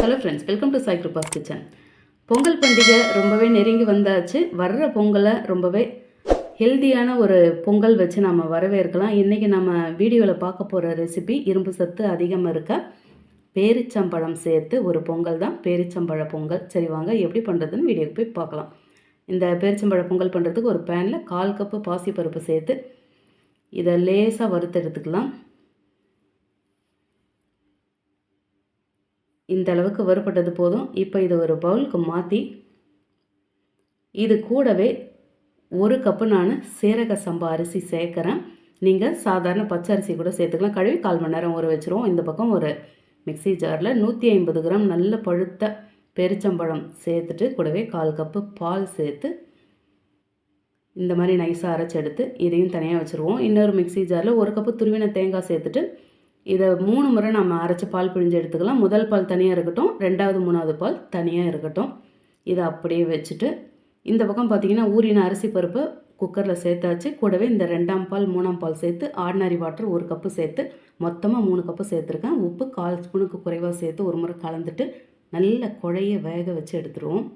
Hello friends welcome to Sai Kiruba's kitchen Pongal பண்டிகை ரொம்பவே நெருங்கி வந்தாச்சு. வர்ற பொங்கலை ரொம்பவே ஹெல்தியான ஒரு பொங்கல் வச்சு நம்ம வரவேற்கலாம். இன்றைக்கி நம்ம வீடியோவில் பார்க்க போகிற ரெசிபி இரும்பு சத்து அதிகமாக இருக்க பேரிச்சம்பழம் சேர்த்து ஒரு பொங்கல் தான். பேரிச்சம்பழ பொங்கல். சரி வாங்க எப்படி பண்ணுறதுன்னு வீடியோக்கு போய் பார்க்கலாம். இந்த பேரிச்சம்பழ பொங்கல் பண்ணுறதுக்கு ஒரு பேனில் கால் கப்பு பாசிப்பருப்பு சேர்த்து இதை லேசாக வறுத்து எடுத்துக்கலாம். இந்த அளவுக்கு வறுபட்டது போதும். இப்போ இது ஒரு பவுலுக்கு மாற்றி இது கூடவே ஒரு கப்பு நான் சீரக சம்பா அரிசி சேர்க்குறேன். நீங்கள் சாதாரண பச்சை அரிசி கூட சேர்த்துக்கலாம். கழுவி கால் மணி நேரம் ஊற வச்சுருவோம். இந்த பக்கம் ஒரு மிக்ஸி ஜாரில் நூற்றி ஐம்பது கிராம் நல்ல பழுத்த பெருச்சம்பழம் சேர்த்துட்டு கூடவே கால் கப்பு பால் சேர்த்து இந்த மாதிரி நைஸாக அரைச்சி எடுத்து இதையும் தனியாக வச்சுருவோம். இன்னொரு மிக்ஸி ஜாரில் ஒரு கப்பு துருவின தேங்காய் சேர்த்துட்டு இதை மூணு முறை நம்ம அரைச்சி பால் பிழிஞ்சு எடுத்துக்கலாம். முதல் பால் தனியாக இருக்கட்டும் ரெண்டாவது மூணாவது பால் தனியாக இருக்கட்டும். இதை அப்படியே வச்சுட்டு இந்த பக்கம் பார்த்திங்கன்னா ஊறின அரிசி பருப்பு குக்கரில் சேர்த்தாச்சு. கூடவே இந்த ரெண்டாம் பால் மூணாம் பால் சேர்த்து ஆர்டினரி வாட்டர் ஒரு கப்பு சேர்த்து மொத்தமாக மூணு கப்பு சேர்த்துருக்கேன். உப்பு கால் ஸ்பூனுக்கு குறைவாக சேர்த்து ஒரு முறை கலந்துட்டு நல்ல குழைய வேக வச்சு எடுத்துருவோம்.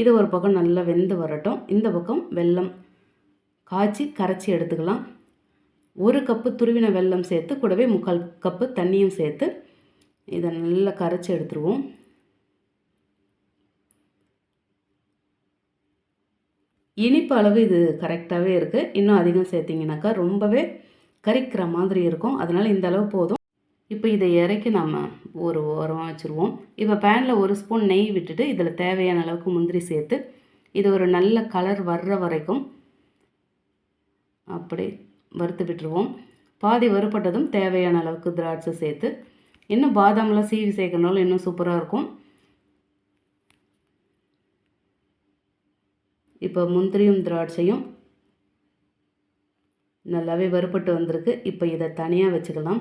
இது ஒரு பக்கம் நல்லா வெந்து வரட்டும். இந்த பக்கம் வெல்லம் காய்ச்சி கரைச்சி எடுத்துக்கலாம். ஒரு கப்பு துருவின வெல்லம் சேர்த்து கூடவே முக்கால் கப்பு தண்ணியும் சேர்த்து இதை நல்லா கரைச்சி எடுத்துருவோம். இனிப்பு அளவு இது கரெக்டாகவே இருக்குது இன்னும் அதிகம் சேர்த்திங்கனாக்கா ரொம்பவே கரிக்கிற மாதிரி இருக்கும். அதனால் இந்த அளவு போதும். இப்போ இதை இறக்கி நம்ம ஒரு ஓரமாக வச்சுருவோம். இப்போ பேனில் ஒரு ஸ்பூன் நெய் விட்டுட்டு இதில் தேவையான அளவுக்கு முந்திரி சேர்த்து இது ஒரு நல்ல கலர் வர்ற வரைக்கும் அப்படி வறுத்து விட்டுருவோம் பாதி வறுப்பட்டதும் தேவையான அளவுக்கு திராட்சை சேர்த்து இன்னும் பாதாம்லாம் சீவி சேர்க்கணும்னாலும் இன்னும் சூப்பராக இருக்கும். இப்போ முந்திரியும் திராட்சையும் நல்லாவே வறுப்பட்டு வந்திருக்கு. இப்போ இதை தனியாக வச்சுக்கலாம்.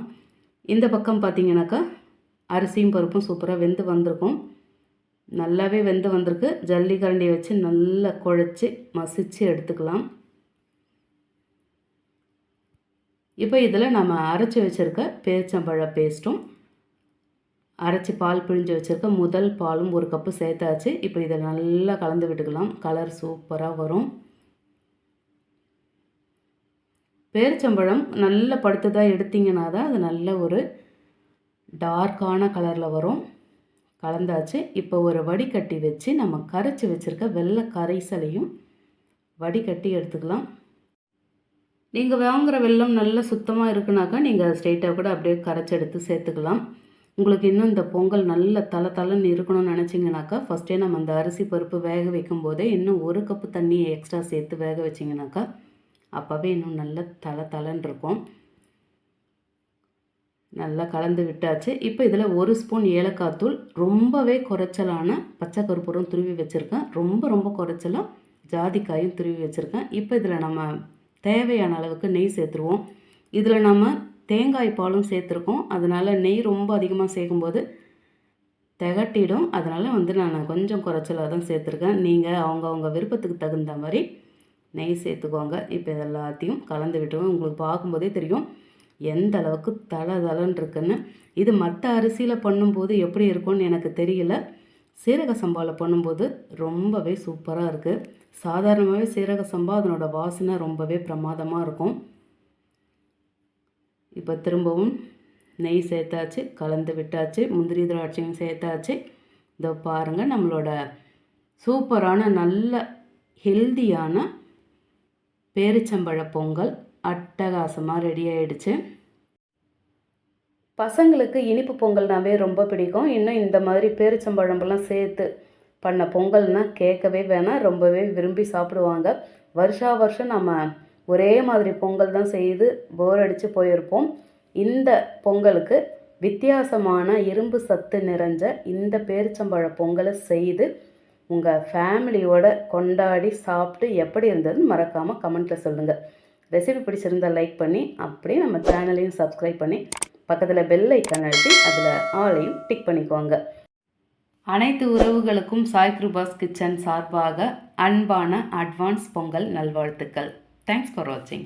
இந்த பக்கம் பார்த்தீங்கன்னாக்கா அரிசியும் பருப்பும் சூப்பராக வெந்து வந்திருக்கும். நல்லாவே வெந்து வந்திருக்கு. ஜல்லி கரண்டியை வச்சு நல்லா குழச்சி மசித்து எடுத்துக்கலாம். இப்போ இதில் நம்ம அரைச்சி வச்சுருக்க பேரிச்சம்பழ பேஸ்ட்டும் அரைச்சி பால் பிழிஞ்சு வச்சுருக்க முதல் பாலும் ஒரு கப்பு சேர்த்தாச்சு. இப்போ இதை நல்லா கலந்து விட்டுக்கலாம். கலர் சூப்பராக வரும். பேரிச்சம்பழம் நல்ல படுத்ததாக எடுத்திங்கன்னா தான் அது நல்ல ஒரு டார்க்கான கலரில் வரும். கலந்தாச்சு. இப்போ ஒரு வடிகட்டி வச்சு நம்ம கரைச்சி வச்சுருக்க வெள்ளை கரைசலையும் வடிகட்டி எடுத்துக்கலாம். நீங்கள் வாங்குகிற வெள்ளம் நல்ல சுத்தமாக இருக்குனாக்கா நீங்கள் ஸ்ட்ரெயிட்டாக கூட அப்படியே கரைச்சி எடுத்து சேர்த்துக்கலாம். உங்களுக்கு இன்னும் இந்த பொங்கல் நல்ல தலை தலைன்னு இருக்கணும்னு நினச்சிங்கனாக்கா ஃபஸ்ட்டே நம்ம அந்த அரிசி பருப்பு வேக வைக்கும் போதே இன்னும் ஒரு கப்பு தண்ணியை எக்ஸ்ட்ரா சேர்த்து வேக வச்சிங்கனாக்கா அப்போவே இன்னும் நல்ல தலை தலைன்னு இருக்கும். நல்லா கலந்து விட்டாச்சு. இப்போ இதில் ஒரு ஸ்பூன் ஏலக்காய் தூள் ரொம்பவே குறைச்சலான பச்சை கருப்பூரம் துருவி வச்சுருக்கேன். ரொம்ப ரொம்ப குறைச்சலாக ஜாதிக்காயும் துருவி வச்சுருக்கேன். இப்போ இதில் நம்ம தேவையான அளவுக்கு நெய் சேர்த்துருவோம். இதில் நம்ம தேங்காய் பாலும் சேர்த்துருக்கோம். அதனால் நெய் ரொம்ப அதிகமாக சேர்க்கும்போது திகட்டிடும். அதனால் வந்து நான் கொஞ்சம் குறைச்சலாக தான் சேர்த்துருக்கேன். நீங்கள் அவங்கவுங்க விருப்பத்துக்கு தகுந்த மாதிரி நெய் சேர்த்துக்கோங்க. இப்போ இதெல்லாத்தையும் கலந்து விட்டுருவோம். உங்களுக்கு பார்க்கும்போதே தெரியும் எந்த அளவுக்கு தலை தலைன்னு இருக்குன்னு. இது மற்ற அரிசியில் பண்ணும்போது எப்படி இருக்கும்னு எனக்கு தெரியல. சீரக சம்பாவில் பண்ணும்போது ரொம்பவே சூப்பராக இருக்குது சாதாரணமாகவே சீரக சம்பா அதனோட வாசனை ரொம்பவே பிரமாதமாக இருக்கும். இப்போ திரும்பவும் நெய் சேர்த்தாச்சு கலந்து விட்டாச்சு முந்திரி திராட்சையும் சேர்த்தாச்சு. இதோ பாருங்கள் நம்மளோட சூப்பரான நல்ல ஹெல்தியான பேரிச்சம்பழ பொங்கல் அட்டகாசமாக ரெடி ஆகிடுச்சு பசங்களுக்கு இனிப்பு பொங்கல்னாவே ரொம்ப பிடிக்கும். இன்னும் இந்த மாதிரி பேரிச்சம்பழம்பெல்லாம் சேர்த்து பண்ண பொங்கல்னால் கேட்கவே வேணாம் ரொம்பவே விரும்பி சாப்பிடுவாங்க. வருஷா வருஷம் நம்ம ஒரே மாதிரி பொங்கல் தான் செய்து போர் அடித்து போயிருப்போம். இந்த பொங்கலுக்கு வித்தியாசமான இரும்பு சத்து நிறைஞ்ச இந்த பேரிச்சம்பழ பொங்கலை செய்து உங்கள் ஃபேமிலியோட கொண்டாடி சாப்பிட்டு எப்படி இருந்ததுன்னு மறக்காமல் கமெண்ட்டில் சொல்லுங்கள் ரெசிபி பிடிச்சிருந்தால் லைக் பண்ணி அப்படியே நம்ம சேனலையும் சப்ஸ்கிரைப் பண்ணி பக்கத்தில் பெல் ஐக்கான் அழுத்தி அதில் ஆளையும் டிக் பண்ணிக்குவாங்க அனைத்து உறவுகளுக்கும் சாய் கிருபாஸ் கிச்சன் சார்பாக அன்பான அட்வான்ஸ் பொங்கல் நல்வாழ்த்துக்கள். தேங்க்ஸ் ஃபார் வாட்சிங்